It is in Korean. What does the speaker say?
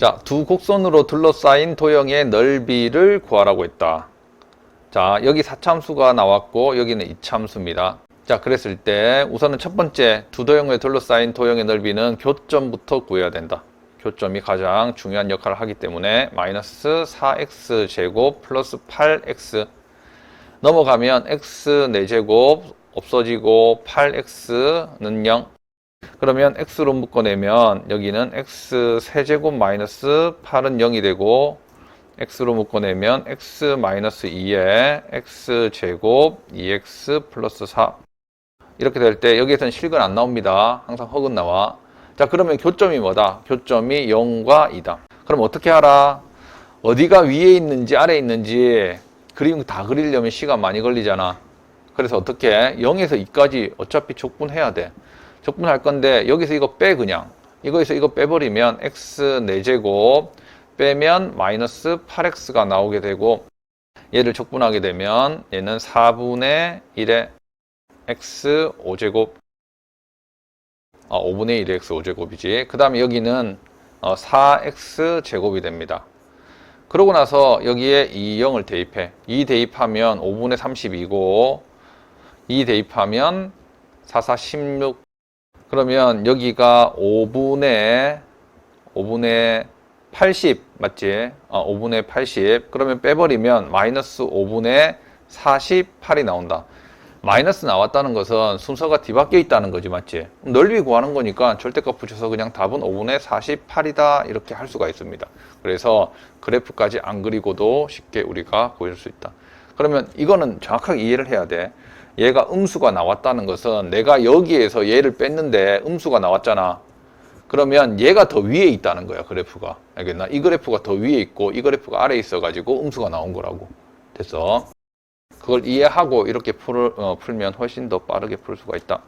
자, 두 곡선으로 둘러싸인 도형의 넓이를 구하라고 했다. 자, 여기 사참수가 나왔고 여기는 이참수입니다. 자, 그랬을 때 우선은 첫 번째 두 도형에 둘러싸인 도형의 넓이는 교점부터 구해야 된다. 교점이 가장 중요한 역할을 하기 때문에 마이너스 4x 제곱 플러스 8x 넘어가면 x 4제곱 없어지고 8x는 0 그러면 x로 묶어내면 여기는 x 세제곱 마이너스 8은 0이 되고 x로 묶어내면 x 마이너스 2에 x 제곱 2x 플러스 4 이렇게 될 때 여기에서는 실근 안 나옵니다. 항상 헉은 나와. 자 그러면 교점이 뭐다? 교점이 0과 2다. 그럼 어떻게 하라? 어디가 위에 있는지 아래에 있는지 그림 다 그리려면 시간 많이 걸리잖아. 그래서 어떻게 0에서 2까지 어차피 족분해야 돼. 적분할 건데 여기서 이거 빼 그냥. 이거에서 이거 빼버리면 x 4제곱 빼면 마이너스 8x가 나오게 되고 얘를 적분하게 되면 얘는 4분의 1의 x 5제곱 어, 5분의 1의 x 5제곱이지. 그 다음에 여기는 어, 4x 제곱이 됩니다. 그러고 나서 여기에 2 0을 대입해. 2 대입하면 5분의 32고 2 대입하면 4, 4, 16 그러면 여기가 5분의 5분의 80 맞지? 어, 5분의 80 그러면 빼버리면 마이너스 5분의 48이 나온다. 마이너스 나왔다는 것은 순서가 뒤바뀌어 있다는 거지 맞지? 넓이 구하는 거니까 절대값 붙여서 그냥 답은 5분의 48이다 이렇게 할 수가 있습니다. 그래서 그래프까지 안 그리고도 쉽게 우리가 보여줄 수 있다. 그러면 이거는 정확하게 이해를 해야 돼 얘가 음수가 나왔다는 것은 내가 여기에서 얘를 뺐는데 음수가 나왔잖아. 그러면 얘가 더 위에 있다는 거야, 그래프가. 알겠나? 이 그래프가 더 위에 있고 이 그래프가 아래에 있어가지고 음수가 나온 거라고. 됐어? 그걸 이해하고 이렇게 풀, 어, 풀면 훨씬 더 빠르게 풀 수가 있다.